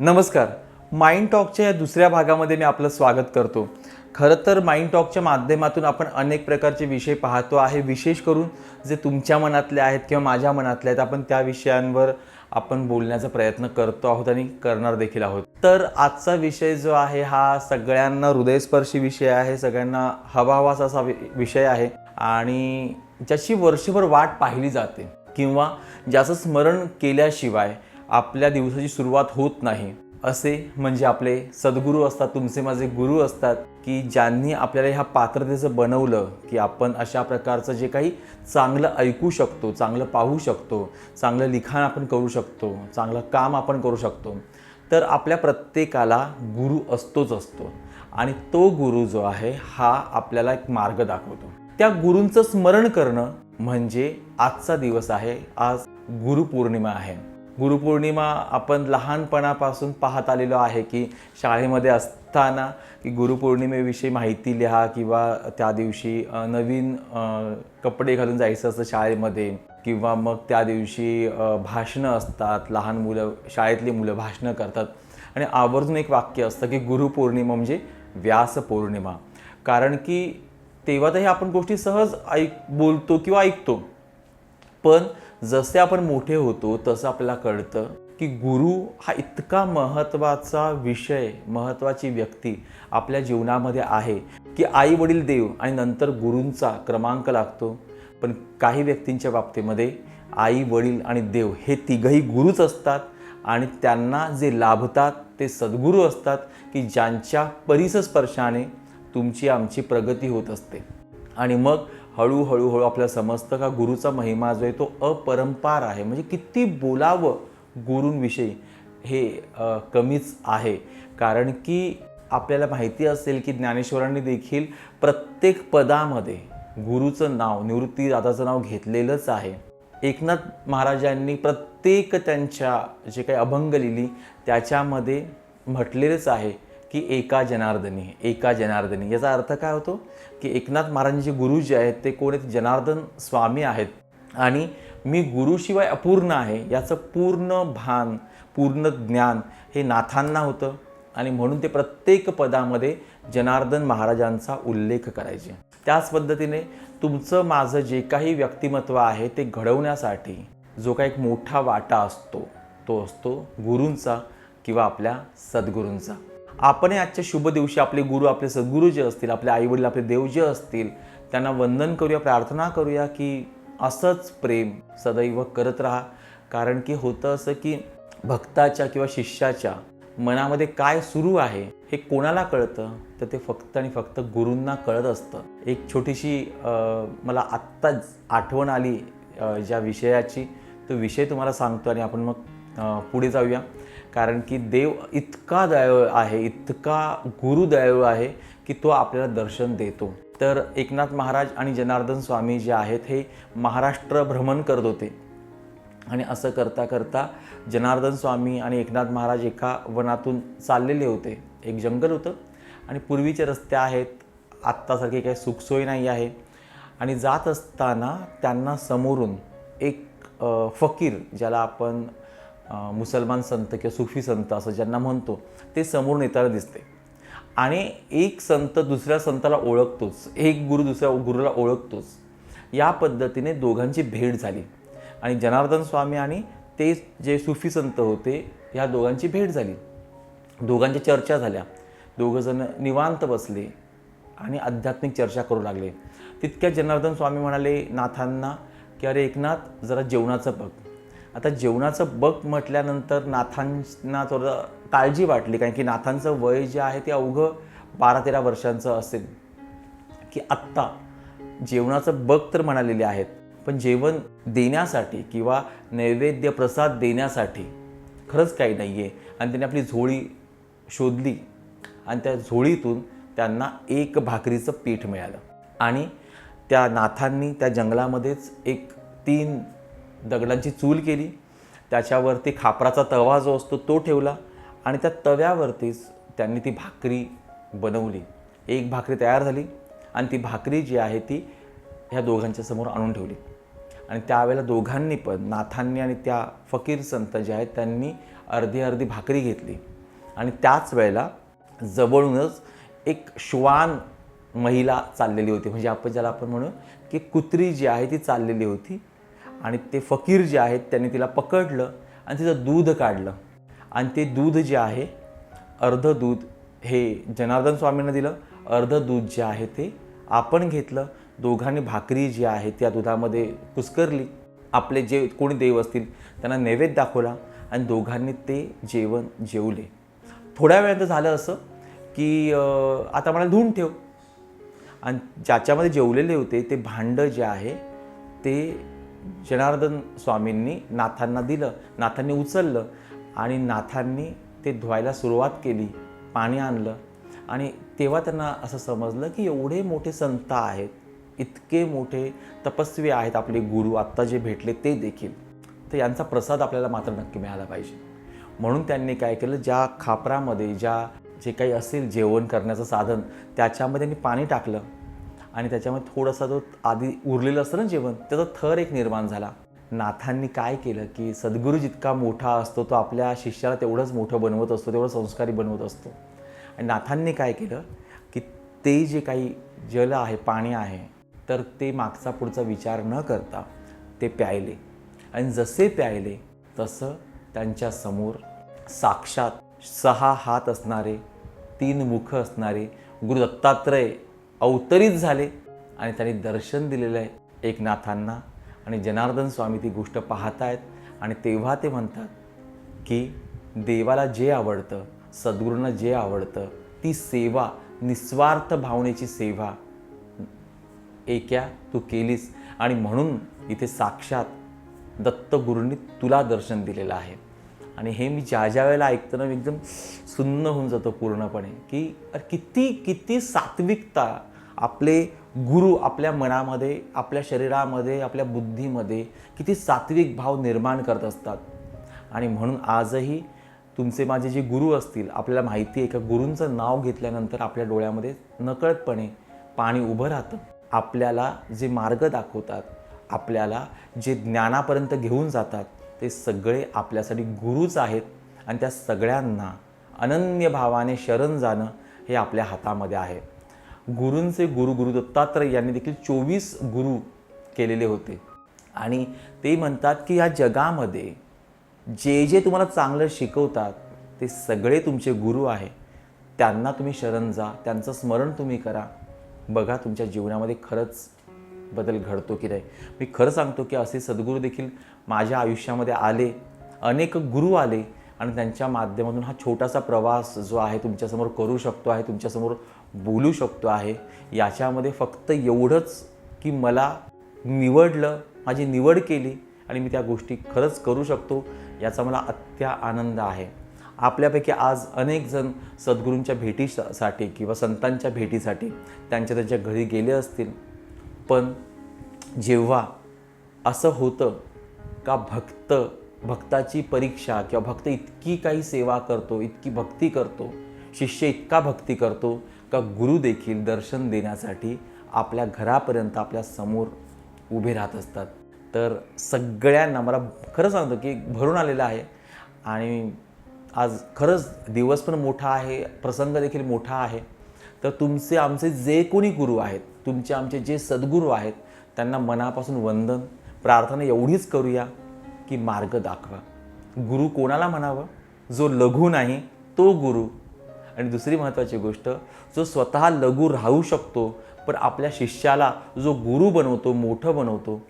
नमस्कार. माइंड टॉकच्या या दुसऱ्या भागामध्ये मी आपलं स्वागत करतो. खरं तर माइंड टॉकच्या माध्यमातून आपण अनेक प्रकारचे विषय पाहतो आहे विशेष करून जे तुमच्या मनातले आहेत किंवा माझ्या मनातले आहेत आपण त्या विषयांवर आपण बोलण्याचा प्रयत्न करतो आहोत आणि करणार देखील आहोत. तर आजचा विषय जो आहे हा सगळ्यांना हृदयस्पर्शी विषय आहे सगळ्यांना हवाहवाचा असा विषय आहे आणि ज्याची वर्षभर वाट पाहिली जाते किंवा ज्याचं स्मरण केल्याशिवाय आपल्या दिवसाची सुरुवात होत नाही. असे म्हणजे आपले सद्गुरू असतात तुमचे माझे गुरु असतात की ज्यांनी आपल्याला ह्या पात्रतेचं बनवलं की आपण अशा प्रकारचं जे काही चांगलं ऐकू शकतो चांगलं पाहू शकतो चांगलं लिखाण आपण करू शकतो चांगलं काम आपण करू शकतो तर आपल्या प्रत्येकाला गुरु असतोच असतो. आणि तो गुरु जो आहे हा आपल्याला एक मार्ग दाखवतो. त्या गुरूंचं स्मरण करणं म्हणजे आजचा दिवस आहे आज गुरुपौर्णिमा आहे. गुरुपौर्णिमा आपण लहानपणापासून पाहत आलेलो आहे की शाळेमध्ये असताना की गुरुपौर्णिमेविषयी माहिती लिहा किंवा त्या दिवशी नवीन कपडे घालून जायचं असतं शाळेमध्ये किंवा मग त्या दिवशी भाषणं असतात लहान मुलं शाळेतली मुलं भाषणं करतात. आणि आवर्जून एक वाक्य असतं की गुरुपौर्णिमा म्हणजे व्यास पौर्णिमा कारण की तेव्हा तर हे आपण गोष्टी सहज ऐक बोलतो किंवा ऐकतो. पण जसे आपण मोठे होतो तसं आपल्याला कळतं की गुरु हा इतका महत्त्वाचा विषय महत्त्वाची व्यक्ती आपल्या जीवनामध्ये आहे की आई वडील देव आणि नंतर गुरूंचा क्रमांक लागतो. पण काही व्यक्तींच्या बाबतीमध्ये आई वडील आणि देव हे तिघही गुरुच असतात आणि त्यांना जे लाभतात ते सद्गुरू असतात की ज्यांच्या परिसस्पर्शाने तुमची आमची प्रगती होत असते. आणि मग हळूहळू हळू आपल्याला समजतं का गुरुचा महिमा जो आहे तो अपरंपार आहे. म्हणजे किती बोलावं गुरूंविषयी हे कमीच आहे. कारण की आपल्याला माहिती असेल की ज्ञानेश्वरांनी देखील प्रत्येक पदामध्ये गुरुचं नाव निवृत्ती दादाचं नाव घेतलेलंच आहे. एकनाथ महाराजांनी प्रत्येक त्यांच्या जे काही अभंग लिहिली त्याच्यामध्ये म्हटलेलंच आहे. की एका जनार्दनी एका जनार्दनी. याचा अर्थ काय होतो? की एकनाथ महाराजांचे गुरु जे आहेत ते कोण आहेत? जनार्दन स्वामी आहेत. आणि मी गुरुशिवाय अपूर्ण आहे याचं पूर्ण भान पूर्ण ज्ञान हे नाथांना होतं. आणि म्हणून ते प्रत्येक पदामध्ये जनार्दन महाराजांचा उल्लेख करायचे. त्याच पद्धतीने तुमचं माझं जे काही व्यक्तिमत्व आहे ते घडवण्यासाठी जो काही एक मोठा वाटा असतो तो असतो गुरूंचा किंवा आपल्या सद्गुरूंचा. आपण आजच्या शुभ दिवशी आपले गुरु आपले सद्गुरू जे असतील आपले आईवडील आपले देव जे असतील त्यांना वंदन करूया प्रार्थना करूया की असंच प्रेम सदैव करत राहा. कारण की होतं असं की भक्ताच्या किंवा शिष्याच्या मनामध्ये काय सुरू आहे हे कोणाला कळतं? तर ते फक्त आणि फक्त गुरूंना कळत असतं. एक छोटीशी मला आत्ताच आठवण आली ज्या विषयाची. तो विषय तुम्हाला सांगतो आणि आपण मग पुढे जाऊया. कारण की देव इतका दयाळू आहे इतका गुरु दयाळू आहे की तो आपल्याला दर्शन देतो. तर एकनाथ महाराज आणि जनार्दन स्वामी जे आहेत हे महाराष्ट्र भ्रमण करत होते. आणि असं करता करता जनार्दन स्वामी आणि एकनाथ महाराज एका वनातून चाललेले होते. एक जंगल होतं आणि पूर्वीचे रस्ते आहेत. आत्तासारखी काही सुखसोय नाही आहे. आणि जात असताना त्यांना समोरून एक फकीर ज्याला आपण मुसलमान संत किंवा सुफी संत असं ज्यांना म्हणतो ते समोरून येताना दिसते. आणि एक संत दुसऱ्या संताला ओळखतोच एक गुरु दुसऱ्या गुरुला ओळखतोच. या पद्धतीने दोघांची भेट झाली. आणि जनार्दन स्वामी आणि ते जे सुफी संत होते ह्या दोघांची भेट झाली. दोघांच्या चर्चा झाल्या. दोघंजण निवांत बसले आणि आध्यात्मिक चर्चा करू लागले. तितक्या जनार्दन स्वामी म्हणाले नाथांना की अरे एकनाथ जरा जेवणाचं बघ. आता जेवणाचं बघ म्हटल्यानंतर नाथांना थोडं काळजी वाटली कारण की नाथांचं वय जे आहे ते अवघं बारा तेरा वर्षांचं असेल. की आत्ता जेवणाचं बघ तर म्हणालेले आहेत पण जेवण देण्यासाठी किंवा नैवेद्य प्रसाद देण्यासाठी खरंच काही नाही आहे आणि त्यांनी आपली झोळी शोधली आणि त्या झोळीतून त्यांना एक भाकरीचं पीठ मिळालं. आणि त्या नाथांनी त्या जंगलामध्येच एक तीन दगडांची चूल केली. त्याच्यावरती खापराचा तवा जो असतो तो ठेवला आणि त्या तव्यावरतीच त्यांनी ती भाकरी बनवली. एक भाकरी तयार झाली आणि ती भाकरी जी आहे ती ह्या दोघांच्या समोर आणून ठेवली. आणि त्यावेळेला दोघांनी पण नाथांनी आणि त्या फकीर संत जे आहेत त्यांनी अर्धी अर्धी भाकरी घेतली. आणि त्याच वेळेला जवळूनच एक श्वान महिला चाललेली होती. म्हणजे आपण ज्याला आपण म्हणू की कुत्री जी आहे ती चाललेली होती. आणि ते फकीर जे आहेत त्यांनी तिला पकडलं आणि तिचं दूध काढलं. आणि ते दूध जे आहे अर्ध दूध हे जनार्दन स्वामींना दिलं अर्ध दूध जे आहे ते आपण घेतलं. दोघांनी भाकरी जी आहे त्या दुधामध्ये कुस्करली. आपले जे कोणी देव असतील त्यांना नैवेद्य दाखवला आणि दोघांनी ते जेवण जेवले. थोड्या वेळात झालं असं की आता मला धुवून ठेव. आणि ज्याच्यामध्ये जेवलेले होते ते भांडं जे आहे ते जनार्दन स्वामींनी नाथांना दिलं नाथांनी उचललं आणि नाथांनी ते धुवायला सुरुवात केली पाणी आणलं. आणि तेव्हा त्यांना असं समजलं की एवढे मोठे संत आहेत इतके मोठे तपस्वी आहेत आपले गुरु आत्ता जे भेटले ते देखील. तर यांचा प्रसाद आपल्याला मात्र नक्की मिळाला पाहिजे. म्हणून त्यांनी काय केलं ज्या खापरामध्ये ज्या जे काही असेल जेवण करण्याचं साधन त्याच्यामध्ये त्यांनी पाणी टाकलं. आणि त्याच्यामध्ये थोडासा जो आधी उरलेलं असतं ना जेवण त्याचा थर एक निर्माण झाला. नाथांनी काय केलं की सद्गुरू जितका मोठा असतो तो आपल्या शिष्याला तेवढंच मोठं बनवत असतो तेवढं संस्कारी बनवत असतो. आणि नाथांनी काय केलं की ते जे काही जल आहे पाणी आहे तर ते मागचा पुढचा विचार न करता ते प्यायले. आणि जसे प्यायले तसं त्यांच्यासमोर साक्षात सहा हात असणारे तीन मुख असणारे गुरु दत्तात्रय अवतरित झाले आणि त्यांनी दर्शन दिलेलं आहे एकनाथांना. आणि जनार्दन स्वामी ती गोष्ट पाहतायत आणि तेव्हा ते म्हणतात की देवाला जे आवडतं सद्गुरूंना जे आवडतं ती सेवा निस्वार्थ भावनेची सेवा एक्या तू केलीस. आणि म्हणून इथे साक्षात दत्तगुरूंनी तुला दर्शन दिलेलं आहे. आणि हे मी ज्या ज्या वेळेला ऐकतो ना मी एकदम सुन्न होऊन जातो पूर्णपणे की किती किती सात्विकता आपले गुरु आपल्या मनामध्ये आपल्या शरीरामध्ये आपल्या बुद्धीमध्ये किती सात्विक भाव निर्माण करत असतात. आणि म्हणून आजही तुमचे माझे जे गुरु असतील आपल्याला माहिती आहे का गुरूंचं नाव घेतल्यानंतर आपल्या डोळ्यामध्ये नकळतपणे पाणी उभं राहतं. आपल्याला जे मार्ग दाखवतात आपल्याला जे ज्ञानापर्यंत घेऊन जातात ते सगळे आपल्यासाठी गुरुच आहेत आणि त्या सगळ्यांना अनन्य भावाने शरण जाणं हे आपल्या हातामध्ये आहे. गुरूंचे गुरु गुरु दत्तात्रय यांनी देखील चोवीस गुरु केलेले होते. आणि ते म्हणतात की या जगामध्ये जे जे तुम्हाला चांगलं शिकवतात ते सगळे तुमचे गुरु आहे. त्यांना तुम्ही शरण जा त्यांचं स्मरण तुम्ही करा. बघा तुमच्या जीवनामध्ये खरंच बदल घडतो की नाही? मी खरं सांगतो की असे सद्गुरू देखील माझ्या आयुष्यामध्ये आले अनेक गुरु आले आणि त्यांच्या माध्यमातून हा छोटासा प्रवास जो आहे तुमच्यासमोर करू शकतो आहे तुमच्यासमोर बोलू शकतो आहे याच्यामध्ये फक्त एवढंच की मला निवडलं माझी निवड केली आणि मी त्या गोष्टी खरंच करू शकतो याचा मला अत्या आनंद आहे. आपल्यापैकी आज अनेक जण सद्गुरूंच्या भेटीसाठी किंवा संतांच्या भेटीसाठी त्यांच्या त्यांच्या घरी गेले असतील पण जेव्हा असं होतं का भक्त भक्ताची परीक्षा किंवा भक्त इतकी काही सेवा करतो इतकी भक्ती करतो शिष्य इतका भक्ती करतो का गुरु देखील दर्शन देण्यासाठी आपल्या घरापर्यंत आपल्यासमोर उभे राहत असतात. तर सगळ्यांना मला खरं सांगतो की भरून आलेलं आहे आणि आज खरंच दिवस पण मोठा आहे प्रसंग देखील मोठा आहे. तर तुमचे आमचे जे कोणी गुरु आहेत तुमचे आमचे जे सद्गुरू आहेत त्यांना मनापासून वंदन प्रार्थना एवढीच करूया की मार्ग दाखवा. गुरु कोणाला म्हणावं? जो लघु नाही तो गुरु. आणि दुसरी महत्त्वाची गोष्ट जो स्वतः लघु राहू शकतो पण आपल्या शिष्याला जो गुरु बनवतो मोठं बनवतो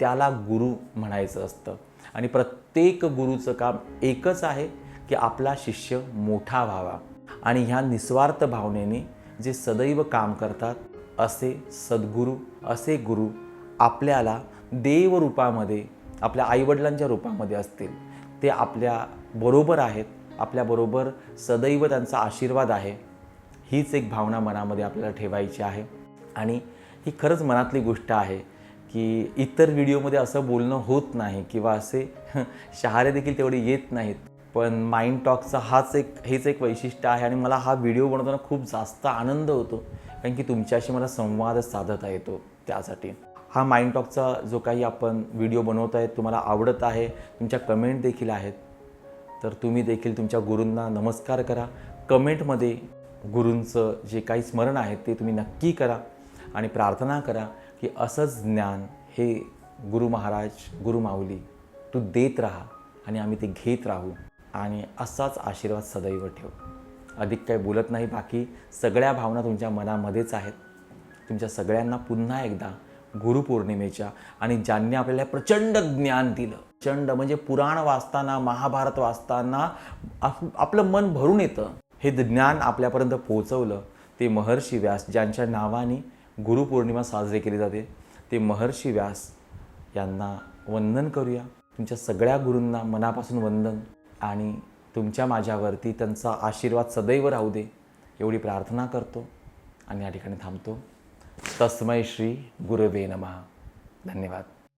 त्याला गुरु म्हणायचं असतं. आणि प्रत्येक गुरुचं काम एकच आहे की आपला शिष्य मोठा व्हावा. आणि ह्या निस्वार्थ भावनेने जे सदैव काम करतात असे सद्गुरू असे गुरु आपल्याला देव रूपामध्ये आपल्या आईवडिलांच्या रूपामध्ये असतील. ते आपल्या बरोबर आहेत आपल्याबरोबर सदैव त्यांचा आशीर्वाद आहे. हीच एक भावना मनामध्ये आपल्याला ठेवायची आहे. आणि ही खरंच मनातली गोष्ट आहे की इतर व्हिडिओमध्ये असं बोलणं होत नाही किंवा असे शहारे देखील तेवढे येत नाहीत. पण माइंड टॉकचा हाच एक हेच एक वैशिष्ट्य आहे आणि मला हा व्हिडिओ बनवताना खूप जास्त आनंद होतो. कारण की तुमच्याशी मला संवाद साधता येतो त्यासाठी. हा माइंड टॉकचा जो काही आपण व्हिडिओ बनवत आहे तुम्हाला आवडत आहे तुमच्या कमेंट देखील आहेत. तर तुम्ही देखील तुमच्या गुरूंना नमस्कार करा. कमेंटमध्ये गुरूंचं जे काही स्मरण आहे ते तुम्ही नक्की करा आणि प्रार्थना करा की असंच ज्ञान हे गुरु महाराज गुरु माऊली तू देत राहा आणि आम्ही ते घेत राहू. आणि असाच आशीर्वाद सदैव ठेव. अधिक काही बोलत नाही बाकी सगळ्या भावना तुमच्या मनामध्येच आहेत. तुमच्या सगळ्यांना पुन्हा एकदा गुरुपौर्णिमेच्या आणि ज्यांनी आपल्याला प्रचंड ज्ञान दिलं प्रचंड म्हणजे पुराण वाचताना महाभारत वाचताना आप आपलं मन भरून येतं. हे ज्ञान आपल्यापर्यंत पोहोचवलं ते महर्षी व्यास ज्यांच्या नावाने गुरुपौर्णिमा साजरी केली जाते ते महर्षी व्यास यांना वंदन करूया. तुमच्या सगळ्या गुरूंना मनापासून वंदन. आणि तुमच्या माझ्यावरती त्यांचा आशीर्वाद सदैव राहू दे एवढी प्रार्थना करतो आणि या ठिकाणी थांबतो. तस्मै श्री गुरवे नमः. धन्यवाद.